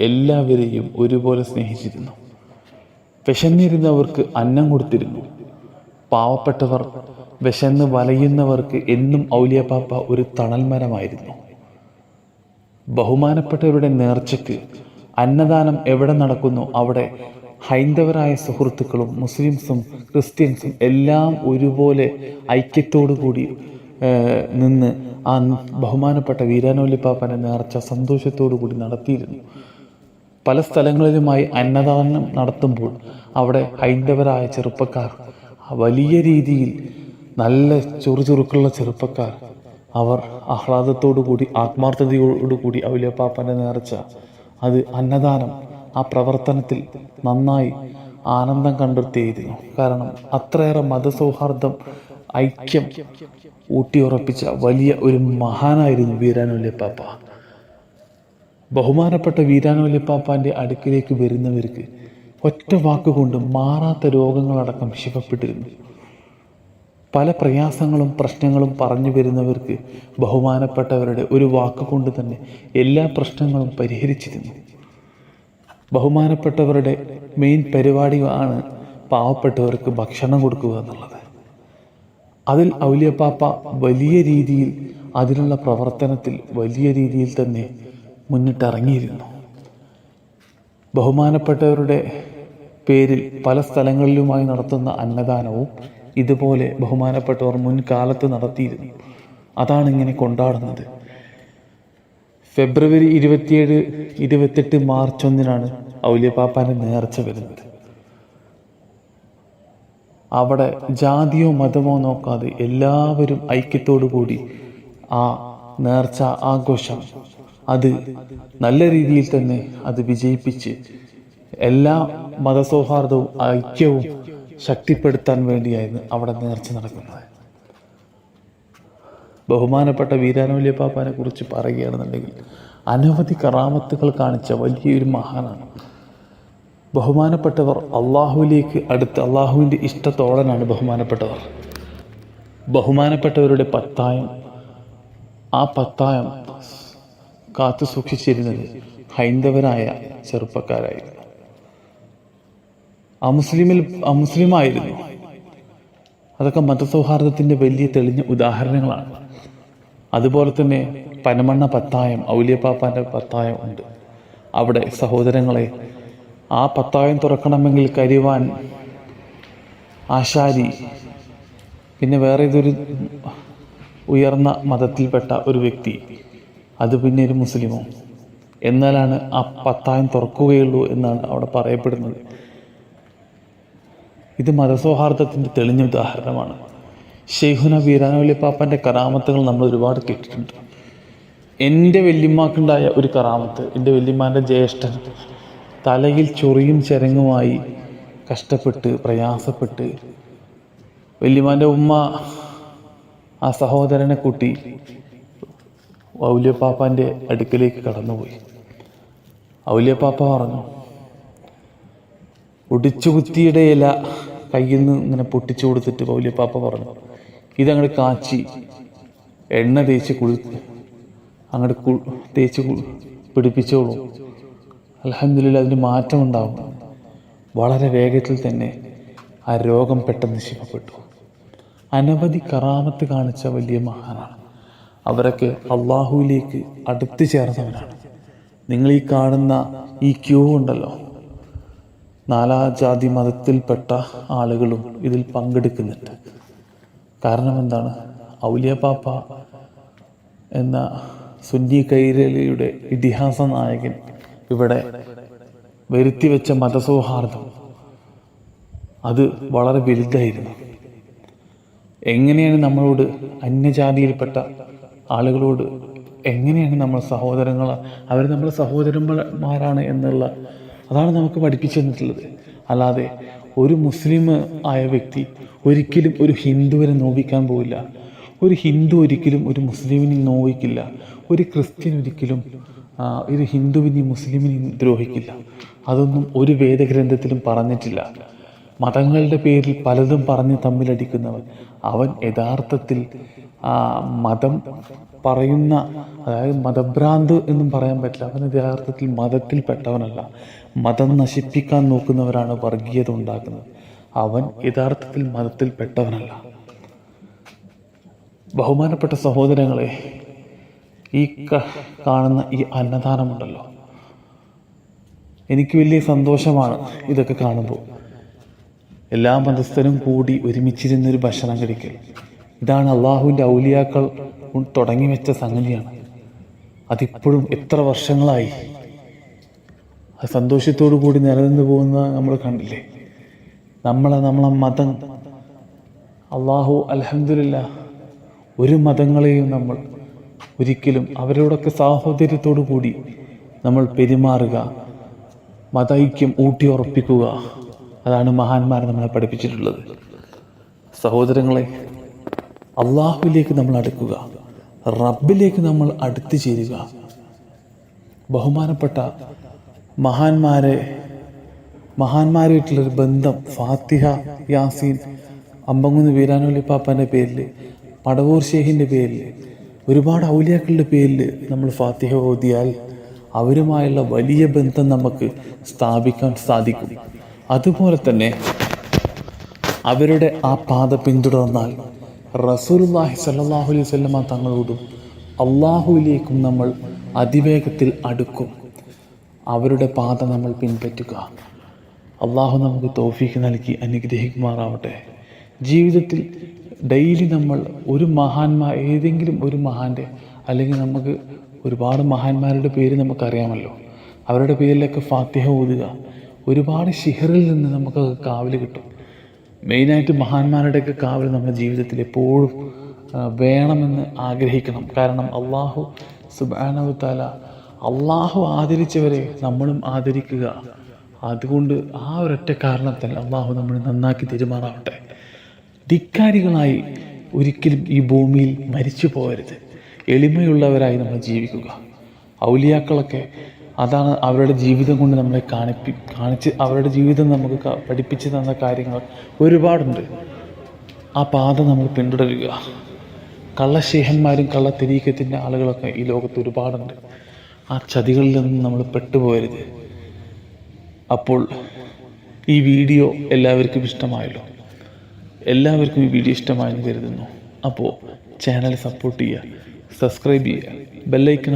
എല്ലാവരെയും ഒരുപോലെ സ്നേഹിച്ചിരുന്നു. വിശന്നിരുന്നവർക്ക് അന്നം കൊടുത്തിരുന്നു. പാവപ്പെട്ടവർ വിശന്ന് വലയുന്നവർക്ക് എന്നും ഔലിയപ്പാപ്പ ഒരു തണൽമരമായിരുന്നു. ബഹുമാനപ്പെട്ടവരുടെ നേർച്ചയ്ക്ക് അന്നദാനം എവിടെ നടക്കുന്നു അവിടെ ഹൈന്ദവരായ സുഹൃത്തുക്കളും മുസ്ലിംസും ക്രിസ്ത്യൻസും എല്ലാം ഒരുപോലെ ഐക്യത്തോടു കൂടി നിന്ന് ആ ബഹുമാനപ്പെട്ട വീരാനോലിപ്പാപ്പന്റെ നേർച്ച സന്തോഷത്തോടു കൂടി നടത്തിയിരുന്നു. പല സ്ഥലങ്ങളിലുമായി അന്നദാനം നടത്തുമ്പോൾ അവിടെ ഹൈന്ദവരായ ചെറുപ്പക്കാർ വലിയ രീതിയിൽ നല്ല ചുറുചുറുക്കുള്ള ചെറുപ്പക്കാർ അവർ ആഹ്ലാദത്തോടു കൂടി ആത്മാർത്ഥതയോടു കൂടി ഔലിയപ്പാപ്പന്റെ നേർച്ച അത് അന്നദാനം ആ പ്രവർത്തനത്തിൽ നന്നായി ആനന്ദം കണ്ടെത്തിയിരുന്നു. കാരണം അത്രയേറെ മതസൗഹാർദ്ദം ഐക്യം ഊട്ടിയുറപ്പിച്ച വലിയ ഒരു മഹാനായിരുന്നു വീരാനുല്യപ്പാപ്പ. ബഹുമാനപ്പെട്ട വീരാനോലിപ്പാപ്പാന്റെ അടുക്കിലേക്ക് വരുന്നവർക്ക് ഒറ്റ വാക്കുകൊണ്ട് മാറാത്ത രോഗങ്ങളടക്കം ശിവപ്പെട്ടിരുന്നു പല പ്രയാസങ്ങളും പ്രശ്നങ്ങളും പറഞ്ഞു വരുന്നവർക്ക് ബഹുമാനപ്പെട്ടവരുടെ ഒരു വാക്കുകൊണ്ട് തന്നെ എല്ലാ പ്രശ്നങ്ങളും പരിഹരിച്ചിരുന്നു. ബഹുമാനപ്പെട്ടവരുടെ മെയിൻ പരിപാടിയാണ് പാവപ്പെട്ടവർക്ക് ഭക്ഷണം കൊടുക്കുക എന്നുള്ളത്. അതിൽ ഔലിയപ്പാപ്പ വലിയ രീതിയിൽ അതിനുള്ള പ്രവർത്തനത്തിൽ വലിയ രീതിയിൽ തന്നെ മുന്നിട്ടിറങ്ങിയിരുന്നു. ബഹുമാനപ്പെട്ടവരുടെ പേരിൽ പല സ്ഥലങ്ങളിലുമായി നടത്തുന്ന അന്നദാനവും ഇതുപോലെ ബഹുമാനപ്പെട്ടവർ മുൻകാലത്ത് നടത്തിയിരുന്നു. അതാണ് ഇങ്ങനെ കൊണ്ടാടുന്നത്. ഫെബ്രുവരി ഇരുപത്തിയേഴ് ഇരുപത്തെട്ട് മാർച്ച് ഒന്നിനാണ് ഔലിയപ്പാപ്പാന്റെ നേർച്ച വരുന്നത്. അവിടെ ജാതിയോ മതമോ നോക്കാതെ എല്ലാവരും ഐക്യത്തോടു കൂടി ആ നേർച്ച ആഘോഷം അത് നല്ല രീതിയിൽ തന്നെ അത് വിജയിപ്പിച്ച് എല്ലാ മതസൗഹാർദ്ദവും ഐക്യവും ശക്തിപ്പെടുത്താൻ വേണ്ടിയായിരുന്നു അവിടെ നേർച്ച നടക്കുന്നത്. ബഹുമാനപ്പെട്ട വീരാനോലിയ പാപ്പാനെ കുറിച്ച് പറയുകയാണെന്നുണ്ടെങ്കിൽ അനവധി കറാമത്തുകൾ കാണിച്ച വലിയൊരു മഹാനാണ്. ബഹുമാനപ്പെട്ടവർ അള്ളാഹുവിലേക്ക് അടുത്ത് അള്ളാഹുവിന്റെ ഇഷ്ടത്തോടനാണ് ബഹുമാനപ്പെട്ടവർ. ബഹുമാനപ്പെട്ടവരുടെ പത്തായം ആ പത്തായം കാത്തു സൂക്ഷിച്ചിരുന്നത് ഹൈന്ദവരായ ചെറുപ്പക്കാരായിരുന്നു. അമുസ്ലിമിൽ അമുസ്ലിമായിരുന്നു. അതൊക്കെ മതസൗഹാർദ്ദത്തിന്റെ വലിയ തെളിഞ്ഞ ഉദാഹരണങ്ങളാണ്. അതുപോലെ തന്നെ പനമണ്ണ പത്തായം ഔലിയപ്പാപ്പാന്റെ പത്തായം ഉണ്ട്. അവിടെ സഹോദരങ്ങളെ ആ പത്തായം തുറക്കണമെങ്കിൽ കരിവാൻ ആശാരി പിന്നെ വേറെ ഇതൊരു ഉയർന്ന മതത്തിൽപ്പെട്ട ഒരു വ്യക്തി അത് പിന്നെ ഒരു മുസ്ലിമോ? എന്നാലാണ് ആ പത്തായം തുറക്കുകയുള്ളൂ എന്നാണ് അവിടെ പറയപ്പെടുന്നത്. ഇത് മതസൗഹാർദ്ദത്തിന്റെ തെളിഞ്ഞ ഉദാഹരണമാണ്. ഷെയ്ഖുന വീരാനവലി പാപ്പന്റെ കറാമത്തുകൾ നമ്മൾ ഒരുപാട് കേട്ടിട്ടുണ്ട്. എന്റെ വല്യമ്മാക്കുണ്ടായ ഒരു കറാമത്ത് എന്റെ വല്യമ്മാന്റെ ജ്യേഷ്ഠൻ തലയിൽ ചൊറിയും ചരങ്ങുമായി കഷ്ടപ്പെട്ട് പ്രയാസപ്പെട്ട് വല്യമ്മാന്റെ ഉമ്മ ആ സഹോദരനെ കൂട്ടി ഔല്യപ്പാപ്പാന്റെ അടുക്കലേക്ക് കടന്നുപോയി. ഔല്യപ്പാപ്പ പറഞ്ഞു ഒടിച്ചു കുത്തിയുടെ ഇല കയ്യിൽ നിന്ന് ഇങ്ങനെ പൊട്ടിച്ചു കൊടുത്തിട്ട് ഔല്യപ്പാപ്പ പറഞ്ഞു ഇതങ്ങോട്ട് കാച്ചി എണ്ണ തേച്ച് കുളി അങ്ങോട്ട് കു തേച്ച് പിടിപ്പിച്ചോളൂ. അലഹമില്ല അതിന് മാറ്റം ഉണ്ടാവും വളരെ വേഗത്തിൽ തന്നെ ആ രോഗം പെട്ടെന്ന് ശിവപ്പെട്ടു അനവധി കറാമത്ത് കാണിച്ച വലിയ മഹാനാണ്. അവരൊക്കെ അള്ളാഹുവിലേക്ക് അടുത്ത് ചേർന്നവരാണ്. നിങ്ങൾ ഈ കാണുന്ന ഈ ക്യൂ ഉണ്ടല്ലോ? നാലാ ജാതി മതത്തിൽപ്പെട്ട ആളുകളും ഇതിൽ പങ്കെടുക്കുന്നുണ്ട്. കാരണം എന്താണ്? ഔലിയപ്പാപ്പ എന്ന സുന്നി കൈരളിയുടെ ഇതിഹാസ നായകൻ ഇവിടെ വരുത്തി വെച്ച മതസൗഹാർദ്ദം അത് വളരെ വലുതായിരുന്നു. എങ്ങനെയാണ് നമ്മളോട് അന്യജാതിയിൽപ്പെട്ട ആളുകളോട് എങ്ങനെയാണ് നമ്മൾ സഹോദരങ്ങൾ അവർ നമ്മൾ സഹോദരന്മാരാണ് എന്നുള്ള അതാണ് നമുക്ക് പഠിപ്പിച്ചു തന്നിട്ടുള്ളത് അല്ലാതെ ഒരു മുസ്ലിം ആയ വ്യക്തി ഒരിക്കലും ഒരു ഹിന്ദുവിനെ നോവിക്കാൻ പോവില്ല. ഒരു ഹിന്ദു ഒരിക്കലും ഒരു മുസ്ലിമിനെ നോവിക്കില്ല. ഒരു ക്രിസ്ത്യൻ ഒരിക്കലും ഒരു ഹിന്ദുവിനെയും മുസ്ലിമിനെയും ദ്രോഹിക്കില്ല. അതൊന്നും ഒരു വേദഗ്രന്ഥത്തിലും പറഞ്ഞിട്ടില്ല. മതങ്ങളുടെ പേരിൽ പലതും പറഞ്ഞ് തമ്മിലടിക്കുന്നവൻ. അവൻ യഥാർത്ഥത്തിൽ ആ മതം പറയുന്ന അതായത് മതഭ്രാന്ത് എന്നും പറയാൻ പറ്റില്ല. അവൻ യഥാർത്ഥത്തിൽ മതത്തിൽപ്പെട്ടവനല്ല. മതം നശിപ്പിക്കാൻ നോക്കുന്നവരാണ് വർഗീയത ഉണ്ടാക്കുന്നത് അവൻ യഥാർത്ഥത്തിൽ മതത്തിൽപ്പെട്ടവനല്ല. ബഹുമാനപ്പെട്ട സഹോദരങ്ങളെ ഈ കാണുന്ന ഈ അന്നദാനമുണ്ടല്ലോ. എനിക്ക് വലിയ സന്തോഷമാണ് ഇതൊക്കെ കാണുമ്പോൾ. എല്ലാ മതസ്ഥരും കൂടി ഒരുമിച്ചിരുന്നൊരു ഭക്ഷണം കഴിക്കൽ. ഇതാണ് അള്ളാഹുവിന്റെ ഔലിയാക്കൾ തുടങ്ങി വെച്ച സംഗതിയാണ്. അതിപ്പോഴും എത്ര വർഷങ്ങളായി? അത് സന്തോഷത്തോടു കൂടി നിലനിന്ന് പോകുന്ന നമ്മൾ കണ്ടില്ലേ? നമ്മളെ നമ്മളെ മതം. അള്ളാഹു അലഹമില്ല ഒരു മതങ്ങളെയും നമ്മൾ ഒരിക്കലും അവരോടൊക്കെ സാഹോദര്യത്തോടു കൂടി നമ്മൾ പെരുമാറുക മതൈക്യം ഊട്ടിയുറപ്പിക്കുക. അതാണ് മഹാന്മാർ നമ്മളെ പഠിപ്പിച്ചിട്ടുള്ളത്. സഹോദരങ്ങളെ അള്ളാഹുവിലേക്ക് നമ്മൾ അടുക്കുക റബ്ബിലേക്ക് നമ്മൾ അടുത്തു ചേരുക. ബഹുമാനപ്പെട്ട മഹാന്മാരെ മഹാന്മാരായിട്ടുള്ളൊരു ബന്ധം ഫാത്തിഹ യാസീൻ അമ്പങ്കുന്ന് വീരാനോലി പാപ്പാന്റെ പേരിൽ പടവൂർ ഷേഹിന്റെ പേരിൽ ഒരുപാട് ഔലിയാക്കളുടെ പേരിൽ നമ്മൾ ഫാത്തിഹ ഓതിയാൽ അവരുമായുള്ള വലിയ ബന്ധം നമുക്ക് സ്ഥാപിക്കാൻ സാധിക്കും. അതുപോലെ തന്നെ അവരുടെ ആ പാത പിന്തുടർന്നാൽ റസൂലുള്ളാഹി സ്വല്ലല്ലാഹു അലൈഹി വസല്ലമ തങ്ങളോടും അള്ളാഹുവിലേക്കും നമ്മൾ അതിവേഗത്തിൽ അടുക്കും. അവരുടെ പാത നമ്മൾ പിൻപറ്റുക. അള്ളാഹു നമുക്ക് തോഫീക്ക് നൽകി അനുഗ്രഹിക്കുമാറാവട്ടെ. ജീവിതത്തിൽ ഡെയിലി നമ്മൾ ഒരു മഹാന്മാർ ഏതെങ്കിലും ഒരു മഹാന്റെ അല്ലെങ്കിൽ നമുക്ക് ഒരുപാട് മഹാന്മാരുടെ പേര് നമുക്കറിയാമല്ലോ. അവരുടെ പേരിലൊക്കെ ഫാത്തിഹ ഓതുക. ഒരുപാട് ഷിഹറിൽ നിന്ന് നമുക്ക് കാവൽ കിട്ടും. മെയിനായിട്ട് മഹാന്മാരുടെയൊക്കെ കാവൽ നമ്മുടെ ജീവിതത്തിൽ എപ്പോഴും വേണമെന്ന് ആഗ്രഹിക്കണം. കാരണം അള്ളാഹു സുബാനവ് താല അള്ളാഹു ആദരിച്ചവരെ നമ്മളും ആദരിക്കുക. അതുകൊണ്ട് ആ ഒരൊറ്റ കാരണത്താൽ അള്ളാഹു നമ്മൾ നന്നാക്കി തീരുമാറാവട്ടെ. ധിക്കാരികളായി ഒരിക്കലും ഈ ഭൂമിയിൽ മരിച്ചു പോകരുത് എളിമയുള്ളവരായി നമ്മൾ ജീവിക്കുക. ഔലിയാക്കളൊക്കെ അതാണ് അവരുടെ ജീവിതം കൊണ്ട് നമ്മളെ കാണിപ്പി കാണിച്ച് അവരുടെ ജീവിതം നമുക്ക് പഠിപ്പിച്ചു തന്ന കാര്യങ്ങൾ ഒരുപാടുണ്ട്. ആ പാത നമ്മൾ പിന്തുടരുക. കള്ളശേഹന്മാരും കള്ളത്തിരീക്കത്തിന്റെ ആളുകളൊക്കെ ഈ ലോകത്ത് ഒരുപാടുണ്ട്. ആ ചതികളിൽ നിന്നും നമ്മൾ പെട്ടുപോകരുത്. അപ്പോൾ ഈ വീഡിയോ എല്ലാവർക്കും ഇഷ്ടമായല്ലോ. എല്ലാവർക്കും ഈ വീഡിയോ ഇഷ്ടമായെന്ന് കരുതുന്നു. അപ്പോൾ ചാനൽ സപ്പോർട്ട് ചെയ്യുക സബ്സ്ക്രൈബ് ചെയ്യുക ബെല്ലൈക്കൺ